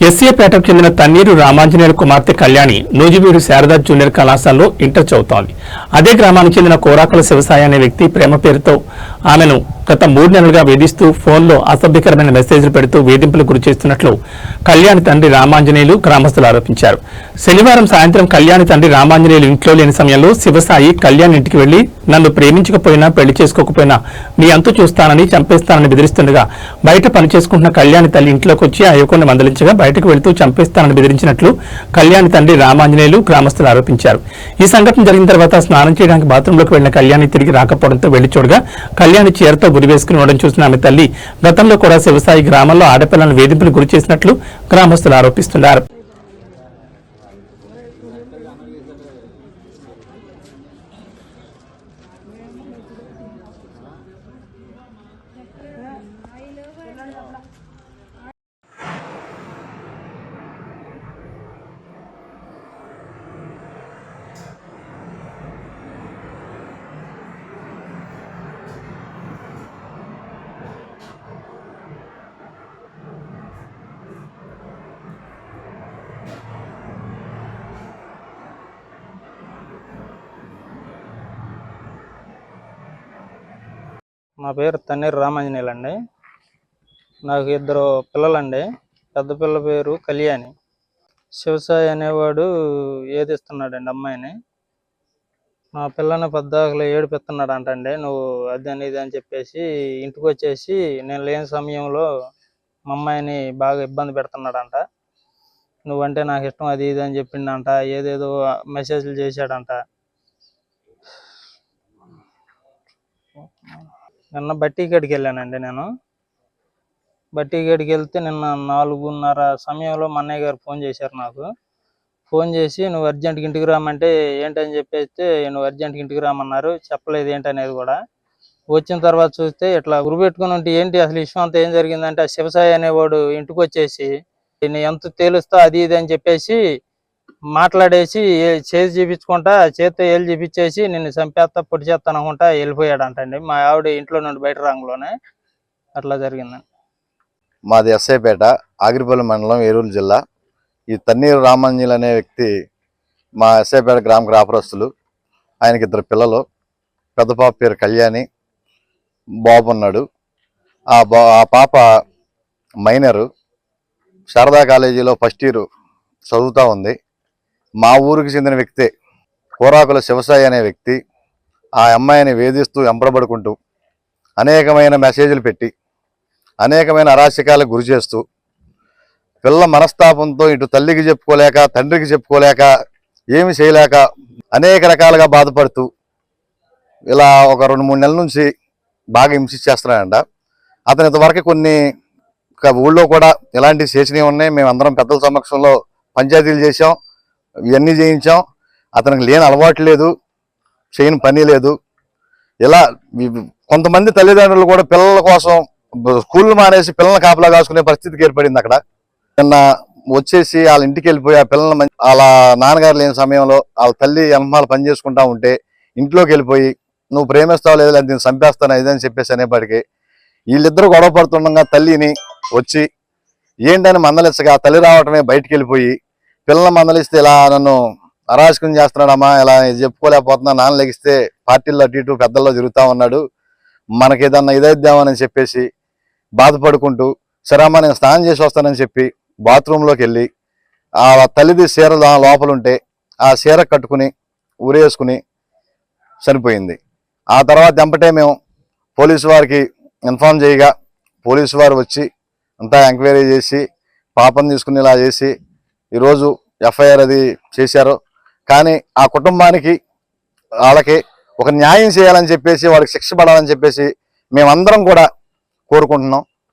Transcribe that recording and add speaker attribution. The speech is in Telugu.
Speaker 1: ఎస్సీపేటకు చెందిన తన్నీరు రామాంజనేయులు కుమార్తె కళ్యాణి నూజివీడు శారదా జూనియర్ కళాశాలలో ఇంటర్ చదువుతోంది. అదే గ్రామానికి చెందిన కోరాకుల శివసాయి అనే వ్యక్తి ప్రేమ పేరుతో ఆమెను గత మూడు నెలలుగా వేధిస్తూ ఫోన్లో అసభ్యకరమైన మెసేజ్లు పెడుతూ వేధింపులకు గురి చేస్తున్నట్లు కళ్యాణి తండ్రి రామాంజనేయులు గ్రామస్తులు ఆరోపించారు. శనివారం సాయంత్రం కళ్యాణి తండ్రి రామాంజనేయులు ఇంట్లో లేని సమయంలో శివసాయి కళ్యాణ్ ఇంటికి వెళ్ళి నన్ను ప్రేమించకపోయినా పెళ్ళి చేసుకోకపోయినా మీ అంతు చూస్తానని చంపేస్తానని బెదిరిస్తుండగా బయట పని చేసుకుంటున్న కళ్యాణి తల్లి ఇంట్లోకి వచ్చి ఆ యువకుని మందలించగా బయటకు వెళ్తూ చంపేస్తానని బెదిరించినట్లు కళ్యాణి తండ్రి రామాంజనేయులు గ్రామస్తులు ఆరోపించారు. ఈ సంఘటన జరిగిన తర్వాత స్నానం చేయడానికి బాత్రూంలోకి వెళ్ళిన కళ్యాణి తిరిగి రాకపోవడంతో వెళ్ళి చూడగా కళ్యాణి చీరతో గురి వేసుకుని ఉండడం చూసిన ఆమె తల్లి గతంలో కూడా శివసాయి గ్రామంలో ఆడపిల్లలను వేధింపులు గురి చేసినట్లు గ్రామస్తులు ఆరోపిస్తున్నారు.
Speaker 2: నా పేరు తన్నీరు రామాంజనేయులు అండి నాకు ఇద్దరు పిల్లలండి. పెద్ద పిల్ల పేరు కళ్యాణి. శివసాయి అనేవాడు ఏదిస్తున్నాడండి అమ్మాయిని. మా పిల్లని పెద్దలు ఏడిపిస్తున్నాడు అంటండి నువ్వు అది అని ఇది అని చెప్పేసి ఇంటికి వచ్చేసి నేను లేని సమయంలో మా అమ్మాయిని బాగా ఇబ్బంది పెడుతున్నాడంట. నువ్వంటే నాకు ఇష్టం అది ఇది అని చెప్పిండంట. ఏదేదో మెసేజ్లు చేశాడంట. నిన్న బట్టి గడికి వెళ్ళానండి నేను. బట్టి గడికి వెళ్తే నిన్న నాలుగున్నర సమయంలో మా అన్నయ్య గారు ఫోన్ చేశారు నాకు. ఫోన్ చేసి నువ్వు అర్జెంట్కి ఇంటికి రామంటే ఏంటని చెప్పేస్తే నువ్వు అర్జెంట్కి ఇంటికి రామన్నారు చెప్పలేదు ఏంటనేది కూడా. వచ్చిన తర్వాత చూస్తే ఇట్లా గురిపెట్టుకుని ఉంటే ఏంటి అసలు విషయం అంతా ఏం జరిగిందంటే ఆ శివసాయి అనేవాడు ఇంటికి వచ్చేసి నేను ఎంత తేలుస్తా అది ఇది అని చెప్పేసి మాట్లాడేసి చేతి చూపించుకుంటా చేతితో ఏళ్ళు చూపించేసి నిన్ను చంపేస్తా పొడి చేస్తాను అనుకుంటా వెళ్ళిపోయాడంటండి. మా ఆవిడ ఇంట్లో నుండి బయట రంగులోనే అట్లా జరిగిందండి.
Speaker 3: మాది ఎస్ఐపేట ఆగిరిపల్లి మండలం ఏలూరు జిల్లా. ఈ తన్నీరు రామంజీలు అనే వ్యక్తి మా ఎస్ఐపేట గ్రామ గ్రాపరస్తులు ఆయనకి ఇద్దరు పిల్లలు. పెద్ద పాప పేరు కళ్యాణి. బాబు ఉన్నాడు ఆ బా ఆ పాప మైనరు. శారదా కాలేజీలో ఫస్ట్ ఇయర్ చదువుతూ ఉంది. మా ఊరికి చెందిన వ్యక్తే కోరాకుల శివసాయి అనే వ్యక్తి ఆ అమ్మాయిని వేధిస్తూ ఎంపడబడుకుంటూ అనేకమైన మెసేజ్లు పెట్టి అనేకమైన అరాచకాలకు గురి చేస్తూ పిల్ల మనస్తాపంతో ఇటు తల్లికి చెప్పుకోలేక తండ్రికి చెప్పుకోలేక ఏమి చేయలేక అనేక రకాలుగా బాధపడుతూ ఇలా ఒక రెండు మూడు నెలల నుంచి బాగా హింసించేస్తున్నాడంట. అతని ఇంతవరకు కొన్ని ఊళ్ళో కూడా ఇలాంటి చేసినవి ఉన్నాయి. మేము అందరం పెద్దల సమక్షంలో పంచాయతీలు చేసాం ఇవన్నీ చేయించాం. అతనికి లేని అలవాటు లేదు. చేయని పని లేదు. ఇలా కొంతమంది తల్లిదండ్రులు కూడా పిల్లల కోసం స్కూల్ మానేసి పిల్లల్ని కాపలా కాసుకునే పరిస్థితికి ఏర్పడింది అక్కడ. నిన్న వచ్చేసి వాళ్ళ ఇంటికి వెళ్ళిపోయి ఆ పిల్లల్ని వాళ్ళ నాన్నగారు లేని సమయంలో వాళ్ళ తల్లి అమ్మాలు పని చేసుకుంటా ఉంటే ఇంట్లోకి వెళ్ళిపోయి నువ్వు ప్రేమిస్తావు లేదు లేదు నేను చంపేస్తాను ఇదని చెప్పేసి అనేప్పటికీ వీళ్ళిద్దరూ గొడవ పడుతుండగా తల్లిని వచ్చి ఏంటని మందలిచ్చగా తల్లి రావటమే బయటికి వెళ్ళిపోయి పిల్లలు మందలిస్తే ఇలా నన్ను అరాచకం చేస్తున్నాడమ్మా ఇలా చెప్పుకోలేకపోతున్నా నాన్న లెగిస్తే పార్టీల్లో అటు ఇటు పెద్దల్లో తిరుగుతా ఉన్నాడు. మనకి ఏదన్నా ఇదైద్దామని చెప్పేసి బాధపడుకుంటూ సరే అమ్మా నేను స్నానం చేసి వస్తానని చెప్పి బాత్రూంలోకి వెళ్ళి ఆ తల్లిది చీర లోపలుంటే లోపల ఉంటే ఆ చీర కట్టుకుని ఊరేసుకుని చనిపోయింది ఆ తర్వాత వెంపటే మేము పోలీసు వారికి ఇన్ఫామ్ చేయగా పోలీసు వారు వచ్చి అంతా ఎంక్వైరీ చేసి పాపం తీసుకుని ఇలా చేసి ఈరోజు ఎఫ్ఐఆర్ అది చేశారు. కానీ ఆ కుటుంబానికి వాళ్ళకి ఒక న్యాయం చేయాలని చెప్పేసి వాళ్ళకి శిక్ష పడాలని చెప్పేసి మేమందరం కూడా కోరుకుంటున్నాం.